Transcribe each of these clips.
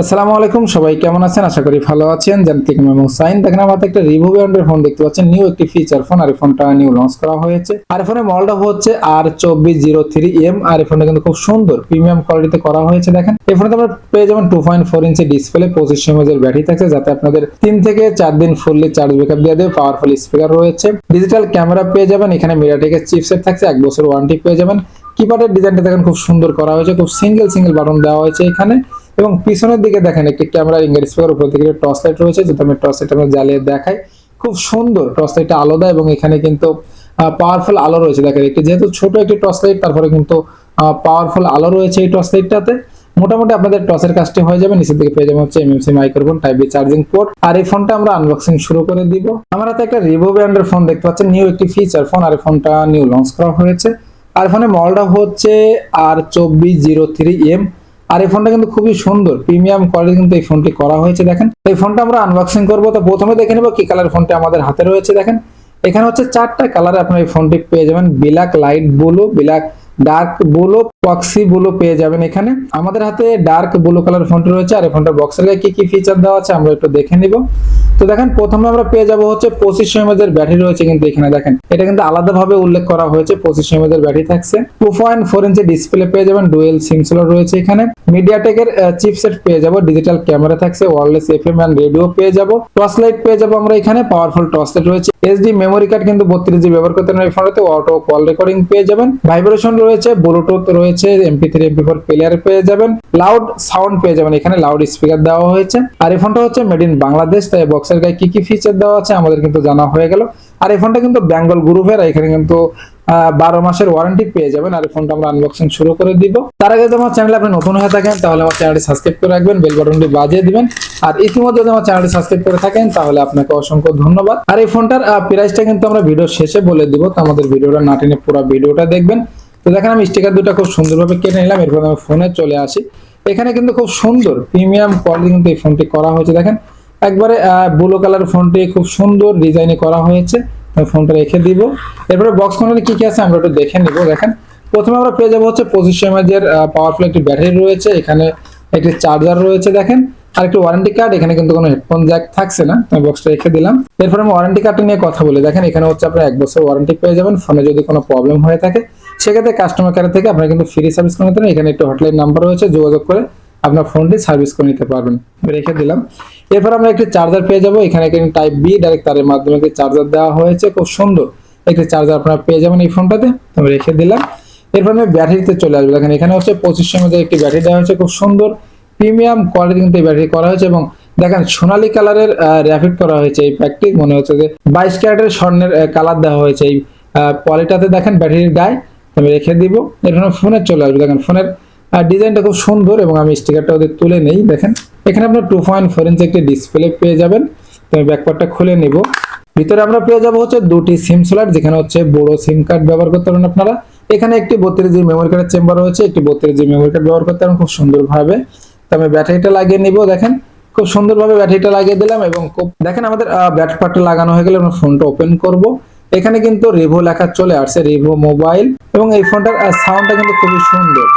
আসসালামু আলাইকুম, সবাই কেমন আছেন? আশা করি ভালো আছেন। যান্ত্রিক এবং সাইন। দেখেন, আমাদের একটা রিভিউ ব্র্যান্ডের ফোন দেখতে পাচ্ছেন। নিউ একটি ফিচার ফোন আর ফোনটা নিউ লঞ্চ করা হয়েছে। আর ফোনের মডেলটা হচ্ছে আর চব্বিশ জিরো থ্রি এম আর ফোনটা কিন্তু খুব সুন্দর। প্রিমিয়াম কোয়ালিটিতে করা হয়েছে। দেখেন, এই ফোনটা আমরা পেয়ে যাবেন two point four inch display পঁচিশ এমএজের ব্যাটারি থাকছে, যাতে আপনাদের তিন থেকে চার দিন ফুললি চার্জ ব্যাকআপ দিয়ে দেবে পাওয়ারফুল স্পিকার রয়েছে। ডিজিটাল ক্যামেরা পেয়ে যাবেন। এখানে মিরাটেকের চিপসেট থাকছে, এক বছর ওয়ারেন্টি পেয়ে যাবেন। কিপ্যাডের ডিজাইনটা দেখেন, খুব সুন্দর করা হয়েছে। খুব সিঙ্গেল সিঙ্গেল বাটন দেওয়া হয়েছে এখানে। এবং পিছনের দিকে দেখেন, একটি ক্যামেরা ইঙ্গের স্পিকার উপর দিকে টর্চ লাইট রয়েছে, যেটা আমি টর্চ লাইট আমরা জ্বালিয়ে দেখাই। খুব সুন্দর টর্চ লাইটটা আলাদা এবং এখানে কিন্তু পাওয়ারফুল আলো রয়েছে। দেখেন, একটি যেহেতু ছোট একটি টর্চ লাইট, তারপরে কিন্তু পাওয়ারফুল আলো রয়েছে এই টর্চ লাইটটাতে। মোটামুটি আপনাদের টসের কাজটি হয়ে যাবে, নিচের দিকে পেয়ে যাবেন হচ্ছে MMC microphone type B charging port আর এই ফোনটা আমরা আনবক্সিং শুরু করে দিব। আমার হাতে একটা রিভো ব্র্যান্ডের ফোন দেখতে পাচ্ছেন নিউ একটি ফিচার ফোন আর ফোনটা নিউ লঞ্চ করা হয়েছে। আর ফোনের মডেলটা হচ্ছে আর চব্বিশ জিরো থ্রি এম আর এই ফোনটা কিন্তু খুবই সুন্দর প্রিমিয়াম কোয়ালিটি কিন্তু এই ফোনটি করা হয়েছে, দেখেন। এই ফোনটা আমরা আনবক্সিং করব, তো প্রথমে দেখে নেব কি কালার ফোনটি আমাদের হাতে রয়েছে, দেখেন। এখানে হচ্ছে চারটা কালারে আপনার এই ফোনটি পেয়ে যাবেন। Black light blue black dark blue পক্সি blue পেয়ে যাবেন এখানে। আমাদের হাতে ডার্ক ব্লু কালার ফোনটি রয়েছে, আর এই ফোনটার বক্সের কি কি ফিচার দেওয়া আছে, আমরা একটু দেখে নিব। তো দেখেন, প্রথমে আমরা পেয়ে যাব হচ্ছে পঁচিশ এমএজের ব্যাটারি রয়েছে কিন্তু এখানে দেখেন। এটা কিন্তু আলাদাভাবে উল্লেখ করা হয়েছে, পঁচিশ এমএজের ব্যাটারি থাকছে। Two point four inch display পেয়ে যাবেন ডুয়েল সিম স্লট রয়েছে এখানে। মিডিয়াটেকের চিপসেট পেয়ে যাব ডিজিটাল ক্যামেরা থাকছে ওয়ারলেস এফএম এন্ড রেডিও পেয়ে যাব। টর্চ লাইট পেয়ে যাব আমরা এখানে পাওয়ারফুল টর্চ লাইট রয়েছে। এসডি মেমোরি কার্ড কিন্তু বত্রিশ জি ব্যবহার করতে এই ফোনটাতে অটো কল রেকর্ডিং পেয়ে যাবেন। ভাইব্রেশন রয়েছে ব্লুটুথ রয়েছে MP three MP four player পেয়ে যাবেন। লাউড সাউন্ড পেয়ে যাবেন, এখানে লাউড স্পিকার দেওয়া হয়েছে। আর এই ফোনটা হচ্ছে মেড ইন বাংলাদেশ তাই বক্সের গায়ে কি কি ফিচার দেওয়া আছে আমাদের কিন্তু জানা হয়ে গেল। আর এই ফোনটা কিন্তু বেঙ্গল গ্রুপের এখানে কিন্তু বারো মাসের ওয়ারেন্টি পেয়ে যাবেন। আর এই ফোনটা আমরা আনবক্সিং শুরু করে দিব। তার আগে যদি আমার চ্যানেলে আপনি নতুন হয়ে থাকেন, তাহলে আমার চ্যানেলটি সাবস্ক্রাইব করে রাখবেন বেল বাটনটি বাজিয়ে দিবেন। আর ইতিমধ্যে যদি আমার চ্যানেলটি সাবস্ক্রাইব করে থাকেন, তাহলে আপনাকে অসংখ্য ধন্যবাদ। আর এই ফোনটার প্রাইসটা কিন্তু আমরা ভিডিও শেষে বলে দিব। তো আমাদের ভিডিওটা না টেনে পুরো ভিডিওটা দেখবেন। তো দেখেন আমি স্টিকার দুটো খুব সুন্দরভাবে কেটে নিলাম, এরপর আমি ফোনে চলে আসি। এখানে কিন্তু খুব সুন্দর প্রিমিয়াম কোয়ালিটি কিন্তু এই ফোনটি করা হয়েছে। দেখেন একবারে ব্লু কালার ফোনটি খুব সুন্দর ডিজাইনে করা হয়েছে। ফোনটা রেখে দিব। এরপরে বক্স কন্ট্রোলে কি কি আছে আমরা একটু দেখে নিব, দেখেন। প্রথমে আমরা পেয়ে যাব হচ্ছে পঁচিশ এমএজের পাওয়ারফুল একটি ব্যাটারি রয়েছে, এখানে একটি চার্জার রয়েছে, দেখেন। আর একটি ওয়ারেন্টি কার্ড এখানে কিন্তু কোনো হেডফোন জ্যাক থাকছে না। আমি বক্সটা রেখে দিলাম। এরপর আমি ওয়ারেন্টি কার্ডটা নিয়ে কথা বলি। দেখেন, এখানে হচ্ছে আপনার এক বছর ওয়ারেন্টি পেয়ে যাবেন। ফোনে যদি কোনো প্রবলেম হয়ে থাকে, সেক্ষেত্রে কাস্টমার কেয়ার থেকে আপনারা কিন্তু ফ্রি সার্ভিস করে এখানে একটু হটলাইন নাম্বার রয়েছে, যোগাযোগ করে আপনার ফোনটি সার্ভিস করে নিতে পারবেন। রেখে দিলাম। এরপর আমরা একটি চার্জার পেয়ে যাব। এখানে কিন্তু টাইপ বি ডাইরেক্ট তারের মাধ্যমে একটি চার্জার দেওয়া হয়েছে। খুব সুন্দর একটি চার্জার আপনারা পেয়ে যাবেন এই ফোনটাতে আমি রেখে দিলাম। এরপর আমি ব্যাটারিতে চলে আসব। দেখেন, এখানে হচ্ছে পঁচিশশো মধ্যে একটি ব্যাটারি দেওয়া হয়েছে। খুব সুন্দর প্রিমিয়াম কোয়ালিটি কিন্তু এই ব্যাটারি করা হয়েছে এবং দেখেন, সোনালী কালারের র্যাপিড করা হয়েছে এই প্যাকটি মনে হচ্ছে যে বাইশ ক্যারেটের স্বর্ণের কালার দেওয়া হয়েছে এই পলিটাতে দেখেন, ব্যাটারির গায়ে। আমি রেখে দিব। এখানে ফোনের চলে আসবে। দেখেন ফোনের ডিজাইনটা খুব সুন্দর এবং আমি স্টিকারটা ওদের তুলে নেই, দেখেন। এখানে আপনার টু পয়েন্ট ফোর ইঞ্চি একটি ডিসপ্লে পেয়ে যাবেন। তো আমি ব্যাকপার্টটা খুলে নিব। ভিতরে আমরা পেয়ে যাব হচ্ছে দুটি সিম স্লট যেখানে হচ্ছে বড় সিম কার্ড ব্যবহার করতে পারেন আপনারা। এখানে একটি বত্রিশ জি মেমোরি কার্ডের চেম্বার রয়েছে, একটি বত্রিশ জি মেমোরি কার্ড ব্যবহার করতে পারেন খুব সুন্দরভাবে। তো আমি ব্যাটারিটা লাগিয়ে নিব, দেখেন। খুব সুন্দরভাবে ব্যাটারিটা লাগিয়ে দিলাম এবং খুব, দেখেন আমাদের ব্যাট পার্টটা লাগানো হয়ে গেলে আমরা ফোনটা ওপেন করব। এখানে কিন্তু রিভো লেখা চলে আসছে রিভো মোবাইল এবং এই ফোনটার সাউন্ডটা কিন্তু খুবই সুন্দর।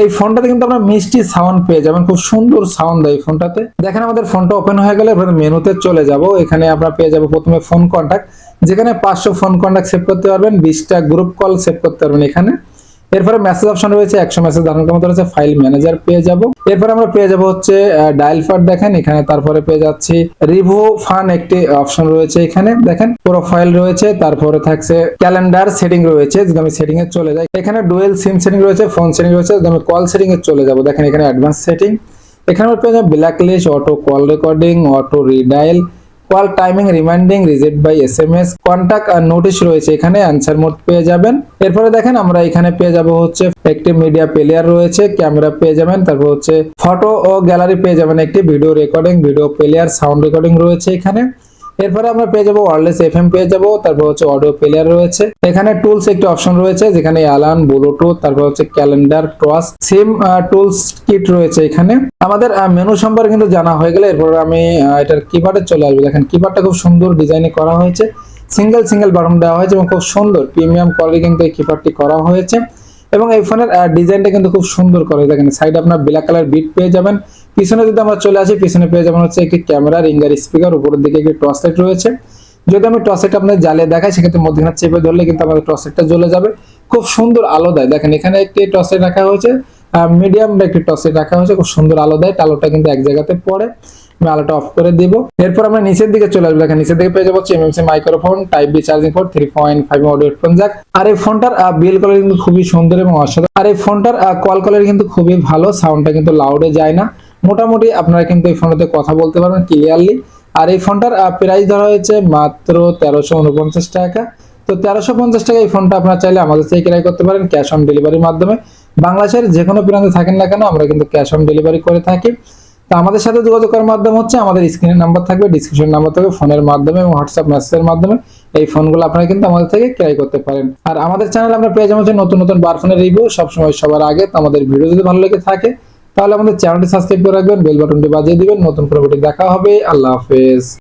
এই ফোনটাতে কিন্তু আমরা মিষ্টি সাউন্ড পেয়ে যাবেন, খুব সুন্দর সাউন্ড দেয় এই ফোনটাতে। দেখেন আমাদের ফোনটা ওপেন হয়ে গেলে এবার মেনুতে চলে যাব। এখানে আমরা পেয়ে যাব প্রথমে ফোন কন্ট্যাক্ট যেখানে পাঁচশো ফোন কন্ট্যাক্ট সেভ করতে পারবেন, বিশটা গ্রুপ কল সেভ করতে পারবেন এখানে। এরপরে মেসেজ অপশন রয়েছে, একশো মেসেজ ধারণ ক্ষমতা রয়েছে ফাইল ম্যানেজার পেয়ে যাব। এরপরে আমরা পেয়ে যাব হচ্ছে ডায়াল ফার দেখেন, এখানে তারপরে পেয়ে যাচ্ছি রিভো ফান একটি অপশন রয়েছে এখানে, দেখেন প্রোফাইল রয়েছে, তারপরে থাকছে ক্যালেন্ডার সেটিং রয়েছে, যদি আমি সেটিং এ চলে যাই, এখানে ডুয়েল সিম সেটিং রয়েছে ফোন সেটিং রয়েছে, যদি আমি কল সেটিং এ চলে যাব, দেখেন এখানে অ্যাডভান্স সেটিং এখানে আমরা পেয়ে যাব black list auto call recording auto redial call timing reminding reject by S M S contact R notice রয়েছে এখানে অ্যান্সার মোড পেয়ে যাবেন। এরপরে দেখেন, আমরা এখানে পেয়ে যাব হচ্ছে একটি মিডিয়া প্লেয়ার রয়েছে ক্যামেরা পেয়ে যাবেন। তারপর হচ্ছে ফটো ও গ্যালারি পেয়ে যাবেন, একটি video recording video player sound recording রয়েছে এখানে। এরপরে আমরা পেয়ে যাব ওয়ারলেস এফএম পেয়ে যাব, তারপর হচ্ছে অডিও প্লেয়ার রয়েছে। এখানে টুলস একটি অপশন রয়েছে, যেখানে অ্যালান ব্লুটুথ তারপর হচ্ছে ক্যালেন্ডার টস সিম টুলস কিট রয়েছে এখানে। আমাদের মেনু সম্পর্কে কিন্তু জানা হয়ে গেলে এরপর আমি এটার কিপারে চলে আসব। দেখেন কিপারটা খুব সুন্দর ডিজাইনে করা হয়েছে। সিঙ্গেল সিঙ্গেল বাটন দেওয়া হয়েছে এবং খুব সুন্দর প্রিমিয়াম কোয়ালিটি কিন্তু এই কিপারটি করা হয়েছে। এবং এই ফোনের ডিজাইনটা কিন্তু খুব সুন্দর করে, দেখেন সাইড আপনার ব্ল্যাক কালার বিট পেয়ে যাবেন। পিছনে যদি আমরা চলে আসি, পিছনে পেয়ে যাবেন হচ্ছে একটি ক্যামেরা, রিঙ্গার স্পিকার, উপরের দিকে একটি টর্চ লাইট রয়েছে। যদি আমি টর্চ লাইট আপনাদের জ্বালিয়ে দেখাই, সেক্ষেত্রে মধ্যখানে চেপে ধরলে কিন্তু আমাদের টর্চ লাইটটা জ্বলে যাবে। খুব সুন্দর আলো দেয়। দেখেন, এখানে একটি টর্চ লাইট রাখা হয়েছে মিডিয়াম একটি টর্চ লাইট রাখা হয়েছে। খুব সুন্দর আলো দেয়। আলোটা কিন্তু এক জায়গাতে পড়ে। আমি আলোটা অফ করে দিব। এরপর আমরা নিচের দিকে চলে আসব। দেখেন, নিচের দিকে পেয়ে যাব MMC microphone type B charging port three point five audio headphone jack আর এই ফোনটার বিল কোয়ালিটি কিন্তু খুবই সুন্দর এবং অসাধারণ। আর এই ফোনটার কল কোয়ালিটি কিন্তু খুবই ভালো। সাউন্ডটা কিন্তু লাউডে যায় না। মোটামুটি আপনারা কিন্তু এই ফোনটাতে কথা বলতে পারবেন ক্লিয়ারলি আর এই ফোনটার প্রাইস ধরা হয়েছে মাত্র তেরোশো উনপঞ্চাশ টাকা। তো তেরোশো পঞ্চাশ টাকা এই ফোনটা আপনারা চাইলে আমাদের থেকে ক্রয় করতে পারেন ক্যাশ অন ডেলিভারির মাধ্যমে। বাংলাদেশের যে কোনো প্রান্তে থাকেন না কেন, আমরা কিন্তু ক্যাশ অন ডেলিভারি করে থাকি। তো আমাদের সাথে যোগাযোগ করার মাধ্যম হচ্ছে, আমাদের স্ক্রিনের নাম্বার থাকবে ডিসক্রিপশন নাম্বার থাকবে, ফোনের মাধ্যমে এবং হোয়াটসঅ্যাপ মেসেজের মাধ্যমে। এই ফোনগুলো আপনারা কিন্তু আমাদের থেকে ক্রয় করতে পারেন। আর আমাদের চ্যানেল আমরা পেয়ে যাব নতুন নতুন বার ফোনের রিভিউ সবসময় সবার আগে তো আমাদের ভিডিও যদি ভালো লেগে থাকে তাহলে আমাদের চ্যানেলটি সাবস্ক্রাইব করে রাখবেন, বেল বাটনটি বাজিয়ে দিবেন। নতুন কোনো ভিডিও দেখা হবে। আল্লাহ হাফেজ।